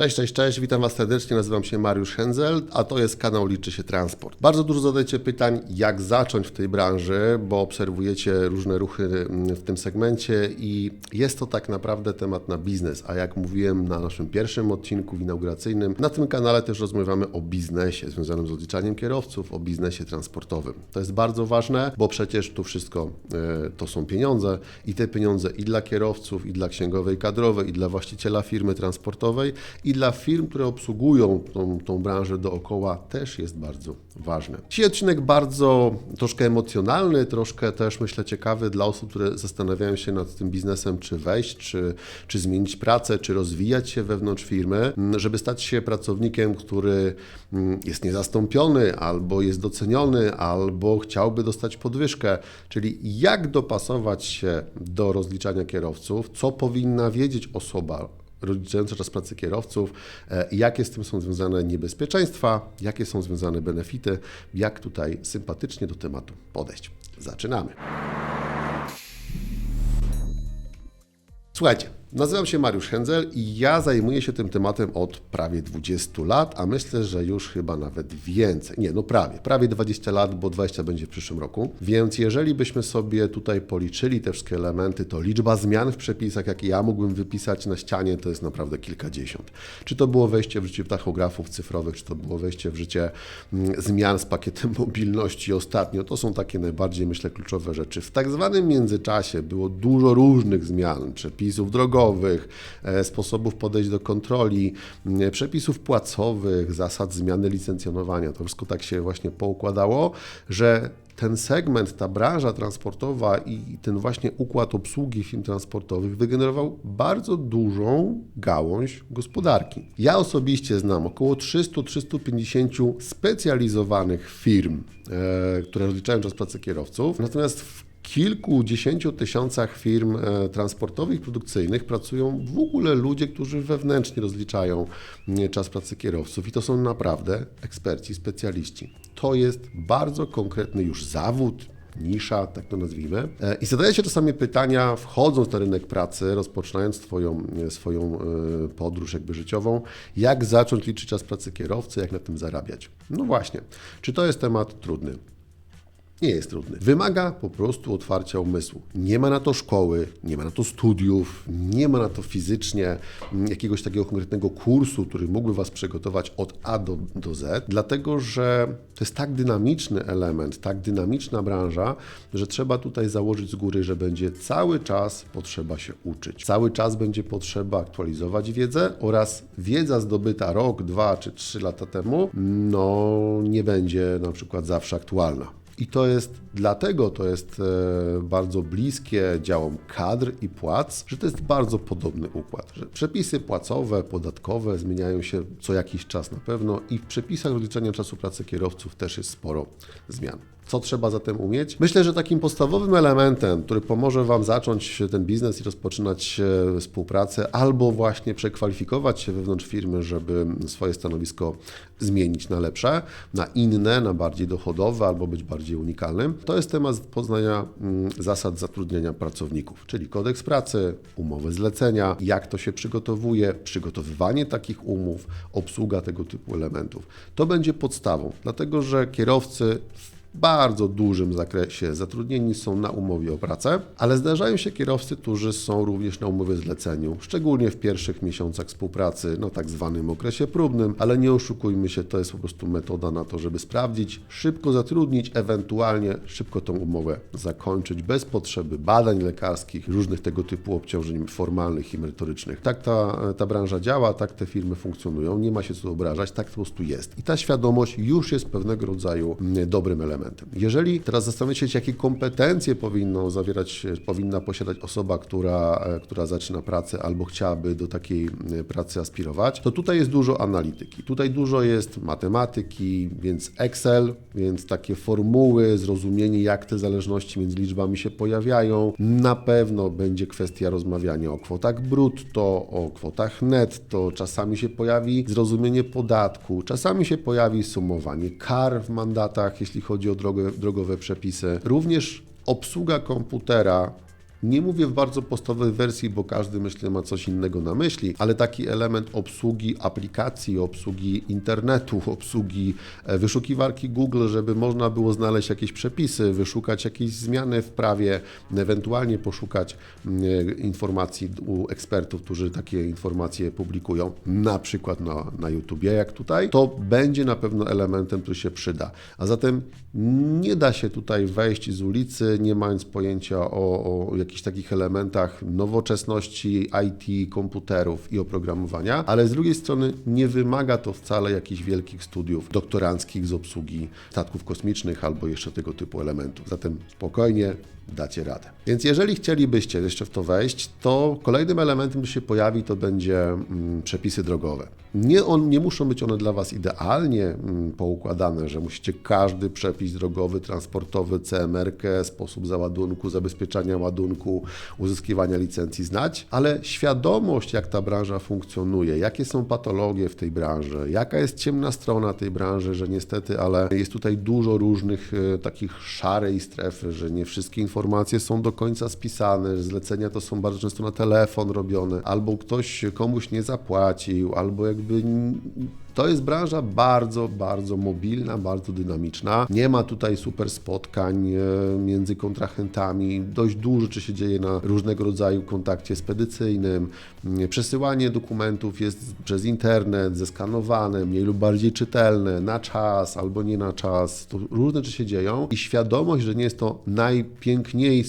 Cześć, cześć, cześć, witam Was serdecznie, nazywam się Mariusz Henzel, a to jest kanał Liczy się Transport. Bardzo dużo zadajecie pytań, jak zacząć w tej branży, bo obserwujecie różne ruchy mm, w tym segmencie i jest to tak naprawdę temat na biznes, a jak mówiłem na naszym pierwszym odcinku inauguracyjnym, na tym kanale też rozmawiamy o biznesie związanym z odliczaniem kierowców, o biznesie transportowym. To jest bardzo ważne, bo przecież tu wszystko e, to są pieniądze i te pieniądze i dla kierowców, i dla księgowej kadrowej, i dla właściciela firmy transportowej, dla firm, które obsługują tą, tą branżę dookoła, też jest bardzo ważne. Dzisiaj odcinek bardzo troszkę emocjonalny, troszkę też myślę ciekawy dla osób, które zastanawiają się nad tym biznesem, czy wejść, czy, czy zmienić pracę, czy rozwijać się wewnątrz firmy, żeby stać się pracownikiem, który m, jest niezastąpiony, albo jest doceniony, albo chciałby dostać podwyżkę. Czyli jak dopasować się do rozliczania kierowców, co powinna wiedzieć osoba, rozliczająca czas pracy kierowców, e, jakie z tym są związane niebezpieczeństwa, jakie są związane benefity, jak tutaj sympatycznie do tematu podejść. Zaczynamy. Słuchajcie, nazywam się Mariusz Henzel i ja zajmuję się tym tematem od prawie 20 lat, a myślę, że już chyba nawet więcej. Nie, no prawie, prawie 20 lat, bo 20 będzie w przyszłym roku. Więc jeżeli byśmy sobie tutaj policzyli te wszystkie elementy, to liczba zmian w przepisach, jakie ja mógłbym wypisać na ścianie, to jest naprawdę kilkadziesiąt. Czy to było wejście w życie tachografów cyfrowych, czy to było wejście w życie mm, zmian z pakietem mobilności ostatnio, to są takie najbardziej, myślę, kluczowe rzeczy. W tak zwanym międzyczasie było dużo różnych zmian, przepisów drogowych, e, sposobów podejść do kontroli, przepisów płacowych, zasad zmiany licencjonowania. To wszystko tak się właśnie poukładało, że ten segment, ta branża transportowa i ten właśnie układ obsługi firm transportowych wygenerował bardzo dużą gałąź gospodarki. Ja osobiście znam około 300-350 specjalizowanych firm, które rozliczają czas pracy kierowców, natomiast w kilkudziesięciu tysiącach firm e, transportowych produkcyjnych pracują w ogóle ludzie, którzy wewnętrznie rozliczają mm, czas pracy kierowców i to są naprawdę eksperci, specjaliści. To jest bardzo konkretny już zawód, nisza, tak to nazwijmy. E, I zadaję się czasami pytania, wchodząc na rynek pracy, rozpoczynając swoją, e, swoją e, podróż jakby życiową, jak zacząć liczyć czas pracy kierowcy, jak na tym zarabiać. No właśnie, czy to jest temat trudny? Nie jest trudny. Wymaga po prostu otwarcia umysłu. Nie ma na to szkoły, nie ma na to studiów, nie ma na to fizycznie jakiegoś takiego konkretnego kursu, który mógłby Was przygotować od A do, do Z, dlatego że to jest tak dynamiczny element, tak dynamiczna branża, że trzeba tutaj założyć z góry, że będzie cały czas potrzeba się uczyć. Cały czas będzie potrzeba aktualizować wiedzę oraz wiedza zdobyta rok, dwa czy trzy lata temu, no nie będzie na przykład zawsze aktualna. I to jest dlatego to jest e, bardzo bliskie działom kadr i płac, że to jest bardzo podobny układ, że przepisy płacowe, podatkowe zmieniają się co jakiś czas na pewno i w przepisach rozliczania czasu pracy kierowców też jest sporo zmian. Co trzeba zatem umieć? Myślę, że takim podstawowym elementem, który pomoże Wam zacząć ten biznes i rozpoczynać e, współpracę, albo właśnie przekwalifikować się wewnątrz firmy, żeby swoje stanowisko zmienić na lepsze, na inne, na bardziej dochodowe, albo być bardziej unikalnym, to jest temat poznania mm, zasad zatrudnienia pracowników, czyli kodeks pracy, umowy zlecenia, jak to się przygotowuje, przygotowywanie takich umów, obsługa tego typu elementów. To będzie podstawą, dlatego że kierowcy w bardzo dużym zakresie zatrudnieni są na umowie o pracę, ale zdarzają się kierowcy, którzy są również na umowie zleceniu, szczególnie w pierwszych miesiącach współpracy, no tak zwanym okresie próbnym, ale nie oszukujmy się, to jest po prostu metoda na to, żeby sprawdzić, szybko zatrudnić, ewentualnie szybko tą umowę zakończyć bez potrzeby badań lekarskich, różnych tego typu obciążeń formalnych i merytorycznych. Tak ta, ta branża działa, tak te firmy funkcjonują, nie ma się co obrażać, tak po prostu jest. I ta świadomość już jest pewnego rodzaju mm, dobrym elementem. Jeżeli teraz zastanawiacie się, jakie kompetencje powinno zawierać, powinna posiadać osoba, która, e, która zaczyna pracę albo chciałaby do takiej e, pracy aspirować, to tutaj jest dużo analityki. Tutaj dużo jest matematyki, więc Excel, więc takie formuły, zrozumienie, jak te zależności między liczbami się pojawiają. Na pewno będzie kwestia rozmawiania o kwotach brutto, o kwotach netto, czasami się pojawi zrozumienie podatku, czasami się pojawi sumowanie kar w mandatach, jeśli chodzi o drogę, drogowe przepisy. Również obsługa komputera Nie mówię w bardzo podstawowej wersji, bo każdy myślę ma coś innego na myśli, ale taki element obsługi aplikacji, obsługi internetu, obsługi e, wyszukiwarki Google, żeby można było znaleźć jakieś przepisy, wyszukać jakieś zmiany w prawie, ewentualnie poszukać mm, e, informacji u ekspertów, którzy takie informacje publikują, na przykład na, na YouTubie, jak tutaj, to będzie na pewno elementem, który się przyda. A zatem nie da się tutaj wejść z ulicy, nie mając pojęcia o, o jakichś takich elementach nowoczesności IT, komputerów i oprogramowania, ale z drugiej strony nie wymaga to wcale jakichś wielkich studiów doktoranckich z obsługi statków kosmicznych albo jeszcze tego typu elementów. Zatem spokojnie dacie radę. Więc jeżeli chcielibyście jeszcze w to wejść, to kolejnym elementem, który się pojawi, to będzie mm, przepisy drogowe. Nie, on, nie muszą być one dla Was idealnie mm, poukładane, że musicie każdy przepis drogowy, transportowy, CMR-kę, sposób załadunku, zabezpieczania ładunku, uzyskiwania licencji znać, ale świadomość, jak ta branża funkcjonuje, jakie są patologie w tej branży, jaka jest ciemna strona tej branży, że niestety, ale jest tutaj dużo różnych e, takich szarej strefy, że nie wszystkie informacje są do końca spisane, zlecenia to są bardzo często na telefon robione, albo ktoś komuś nie zapłacił, albo jakby to jest branża bardzo, bardzo mobilna, bardzo dynamiczna. Nie ma tutaj super spotkań e, między kontrahentami. Dość dużo rzeczy się dzieje na różnego rodzaju kontakcie spedycyjnym. Mm, Przesyłanie dokumentów jest przez internet, zeskanowane, mniej lub bardziej czytelne, na czas albo nie na czas. To różne rzeczy się dzieją i świadomość, że nie jest to najpiękniej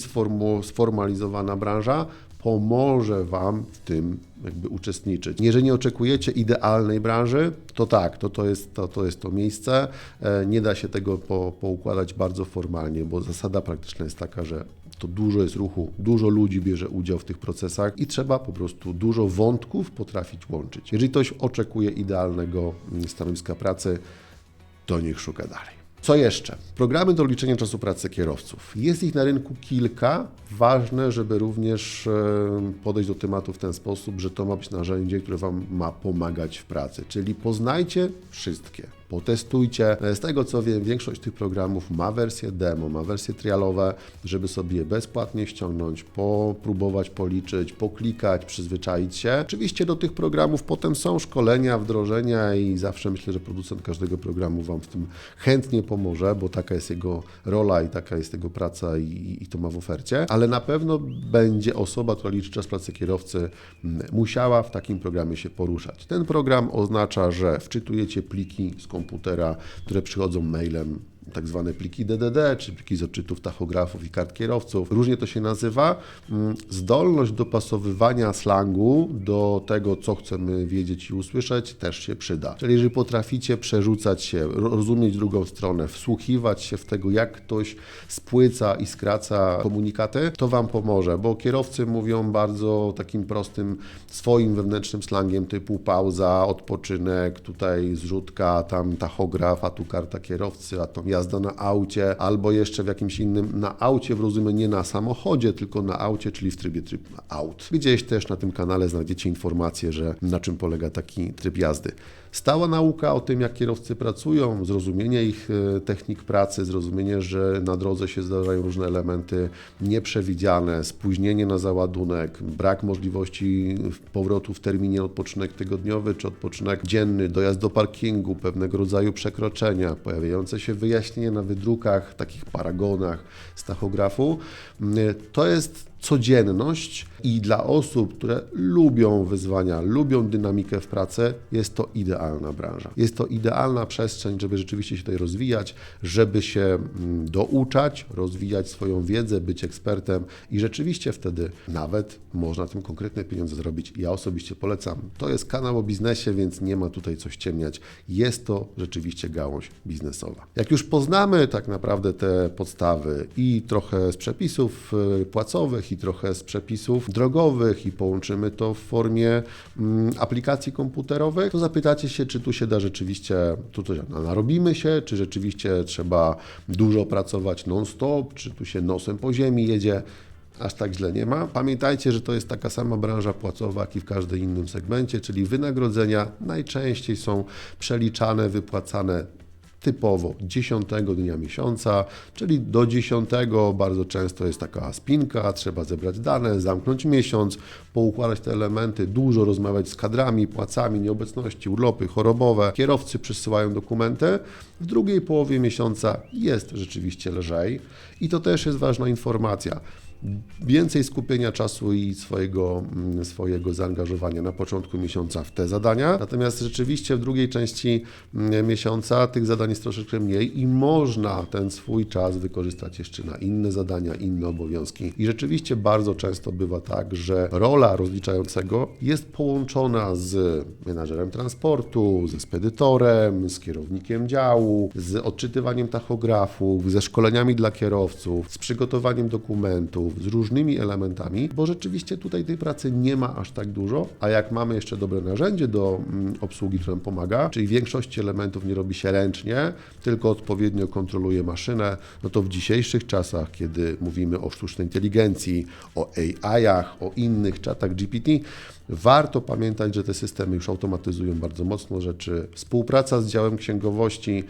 sformalizowana branża, pomoże Wam w tym jakby uczestniczyć. Jeżeli nie oczekujecie idealnej branży, to tak, to, to, jest, to, to jest to miejsce. E, Nie da się tego po, poukładać bardzo formalnie, bo zasada praktyczna jest taka, że to dużo jest ruchu, dużo ludzi bierze udział w tych procesach i trzeba po prostu dużo wątków potrafić łączyć. Jeżeli ktoś oczekuje idealnego mm, stanowiska pracy, to niech szuka dalej. Co jeszcze? Programy do liczenia czasu pracy kierowców. Jest ich na rynku kilka. Ważne, żeby również podejść do tematu w ten sposób, że to ma być narzędzie, które Wam ma pomagać w pracy. Czyli poznajcie wszystkie, potestujcie. E, Z tego co wiem, większość tych programów ma wersje demo, ma wersje trialowe, żeby sobie je bezpłatnie ściągnąć, popróbować policzyć, poklikać, przyzwyczaić się. Oczywiście do tych programów potem są szkolenia, wdrożenia i zawsze myślę, że producent każdego programu Wam w tym chętnie pomoże, bo taka jest jego rola i taka jest jego praca i, i to ma w ofercie, ale na pewno będzie osoba, która liczy czas pracy kierowcy, m, musiała w takim programie się poruszać. Ten program oznacza, że wczytujecie pliki z komputera, które przychodzą mailem tak zwane pliki DDD, czy pliki z odczytów tachografów i kart kierowców. Różnie to się nazywa. Mm, Zdolność dopasowywania slangu do tego, co chcemy wiedzieć i usłyszeć, też się przyda. Czyli jeżeli potraficie przerzucać się, ro- rozumieć drugą stronę, wsłuchiwać się w tego, jak ktoś spłyca i skraca komunikaty, to Wam pomoże, bo kierowcy mówią bardzo takim prostym, swoim wewnętrznym slangiem typu pauza, odpoczynek, tutaj zrzutka, tam tachograf, a tu karta kierowcy, a to jazda na aucie, albo jeszcze w jakimś innym, na aucie w rozumieniu nie na samochodzie, tylko na aucie, czyli w trybie tryb aut. Gdzieś też na tym kanale znajdziecie informacje, że na czym polega taki tryb jazdy. Stała nauka o tym, jak kierowcy pracują, zrozumienie ich e, technik pracy, zrozumienie, że na drodze się zdarzają różne elementy nieprzewidziane, spóźnienie na załadunek, brak możliwości powrotu w terminie odpoczynek tygodniowy czy odpoczynek dzienny, dojazd do parkingu, pewnego rodzaju przekroczenia, pojawiające się wyjaśnienia na wydrukach, takich paragonach z tachografu. Mm, To jest codzienność i dla osób, które lubią wyzwania, lubią dynamikę w pracy, jest to idealna branża. Jest to idealna przestrzeń, żeby rzeczywiście się tutaj rozwijać, żeby się mm, douczać, rozwijać swoją wiedzę, być ekspertem i rzeczywiście wtedy nawet można tym konkretne pieniądze zrobić. Ja osobiście polecam. To jest kanał o biznesie, więc nie ma tutaj coś ciemniać. Jest to rzeczywiście gałąź biznesowa. Jak już poznamy tak naprawdę te podstawy i trochę z przepisów y, płacowych, trochę z przepisów drogowych, i połączymy to w formie mm, aplikacji komputerowych, to zapytacie się, czy tu się da rzeczywiście, tu coś narobimy się, czy rzeczywiście trzeba dużo pracować non-stop, czy tu się nosem po ziemi jedzie. Aż tak źle nie ma. Pamiętajcie, że to jest taka sama branża płacowa, jak i w każdym innym segmencie, czyli wynagrodzenia najczęściej są przeliczane, wypłacane typowo 10 dnia miesiąca, czyli do 10 bardzo często jest taka spinka, trzeba zebrać dane, zamknąć miesiąc, poukładać te elementy, dużo rozmawiać z kadrami, płacami, nieobecności, urlopy chorobowe. Kierowcy przysyłają dokumenty. W drugiej połowie miesiąca jest rzeczywiście lżej i to też jest ważna informacja więcej skupienia czasu i swojego, mm, swojego zaangażowania na początku miesiąca w te zadania. Natomiast rzeczywiście w drugiej części mm, miesiąca tych zadań jest troszeczkę mniej i można ten swój czas wykorzystać jeszcze na inne zadania, inne obowiązki. I rzeczywiście bardzo często bywa tak, że rola rozliczającego jest połączona z menadżerem transportu, ze spedytorem, z kierownikiem działu, z odczytywaniem tachografów, ze szkoleniami dla kierowców, z przygotowaniem dokumentów, z różnymi elementami, bo rzeczywiście tutaj tej pracy nie ma aż tak dużo, a jak mamy jeszcze dobre narzędzie do mm, obsługi, które nam pomaga, czyli większości elementów nie robi się ręcznie, tylko odpowiednio kontroluje maszynę, no to w dzisiejszych czasach, kiedy mówimy o sztucznej inteligencji, o AI-ach, o innych czatach GPT, warto pamiętać, że te systemy już automatyzują bardzo mocno rzeczy. Współpraca z działem księgowości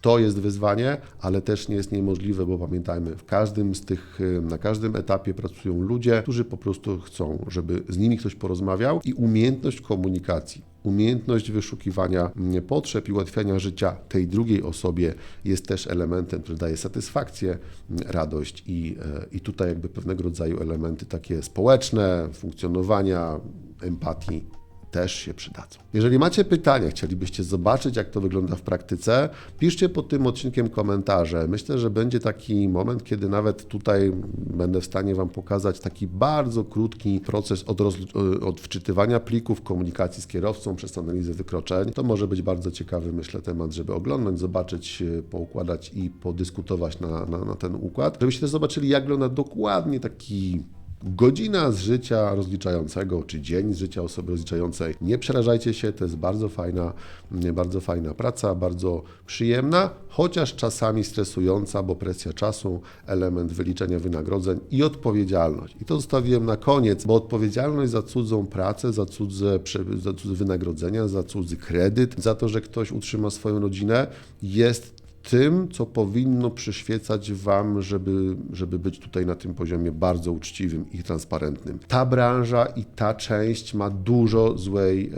to jest wyzwanie, ale też nie jest niemożliwe, bo pamiętajmy, w każdym z tych, y, na każdym etapie pracują ludzie, którzy po prostu chcą, żeby z nimi ktoś porozmawiał i umiejętność komunikacji. Umiejętność wyszukiwania mm, potrzeb i ułatwiania życia tej drugiej osobie jest też elementem, który daje satysfakcję, mm, radość i, e, i tutaj jakby pewnego rodzaju elementy takie społeczne, funkcjonowania, empatii też się przydadzą. Jeżeli macie pytania, chcielibyście zobaczyć, jak to wygląda w praktyce, piszcie pod tym odcinkiem komentarze. Myślę, że będzie taki moment, kiedy nawet tutaj będę w stanie Wam pokazać taki bardzo krótki proces od, roz, od wczytywania plików, komunikacji z kierowcą przez analizę wykroczeń. To może być bardzo ciekawy, myślę, temat, żeby oglądać, zobaczyć, poukładać i podyskutować na, na, na ten układ. Żebyście też zobaczyli, jak wygląda dokładnie taki Godzina z życia rozliczającego, czy dzień z życia osoby rozliczającej. Nie przerażajcie się, to jest bardzo fajna, bardzo fajna praca, bardzo przyjemna, chociaż czasami stresująca, bo presja czasu, element wyliczenia wynagrodzeń i odpowiedzialność. I to zostawiłem na koniec, bo odpowiedzialność za cudzą pracę, za cudze, za cudze wynagrodzenia, za cudzy kredyt, za to, że ktoś utrzyma swoją rodzinę, jest tym, co powinno przyświecać Wam, żeby, żeby być tutaj na tym poziomie bardzo uczciwym i transparentnym. Ta branża i ta część ma dużo złej,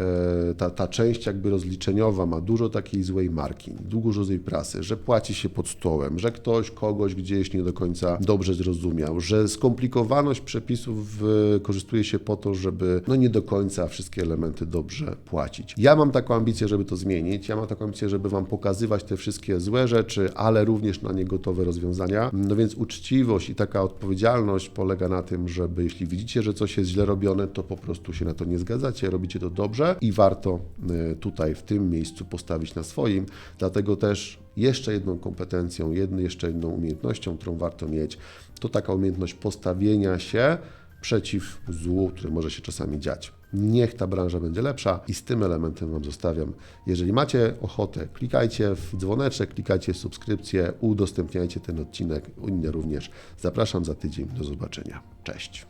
e, ta, ta część jakby rozliczeniowa ma dużo takiej złej marki, dużo złej prasy, że płaci się pod stołem, że ktoś kogoś gdzieś nie do końca dobrze zrozumiał, że skomplikowaność przepisów wykorzystuje się po to, żeby no nie do końca wszystkie elementy dobrze płacić. Ja mam taką ambicję, żeby to zmienić, ja mam taką ambicję, żeby Wam pokazywać te wszystkie złe rzeczy, ale również na nie gotowe rozwiązania. No więc uczciwość i taka odpowiedzialność polega na tym, żeby jeśli widzicie, że coś jest źle robione, to po prostu się na to nie zgadzacie, robicie to dobrze i warto e, tutaj w tym miejscu postawić na swoim. Dlatego też jeszcze jedną kompetencją, jedną, jeszcze jedną umiejętnością, którą warto mieć, to taka umiejętność postawienia się przeciw złu, które może się czasami dziać. Niech ta branża będzie lepsza i z tym elementem Wam zostawiam. Jeżeli macie ochotę, klikajcie w dzwoneczek, klikajcie w subskrypcję, udostępniajcie ten odcinek, inne również. Zapraszam za tydzień. Do zobaczenia. Cześć.